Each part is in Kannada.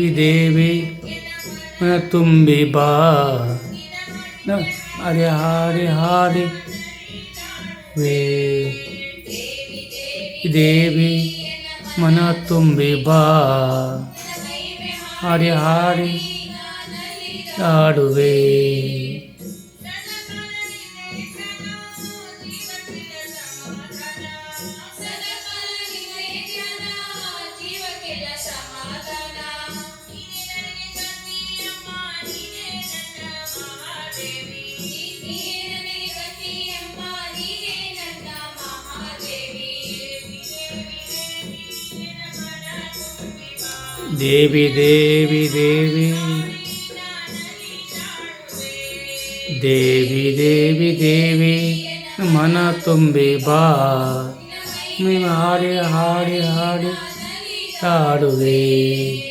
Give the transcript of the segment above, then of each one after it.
ದೇವಿ ದೇವಿ ಮನ ತುಂಬಿ ಬಾ ನ- ಹರಿ ಹಾಡಿ ಹಾಡಿ ವೇ ದೇವಿ ಮನ ತುಂಬಿ ಬಾ ಹಾಡಿ ಹಾಡಿ ಹಾಡುವೆ देवी देवी देवी। देवी देवी देवी मन तुम बेबा हारे हारे हारे हारे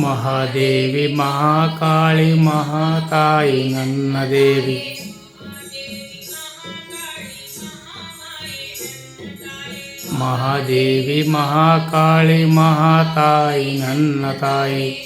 ಮಹಾದೇವಿ ಮಹಾಕಾಳಿ ಮಹಾತಾಯಿ ನನ್ನ ದೇವಿ. ಮಹಾದೇವಿ ಮಹಾಕಾಳಿ ಮಹಾತಾಯಿ ನನ್ನ ತಾಯಿ.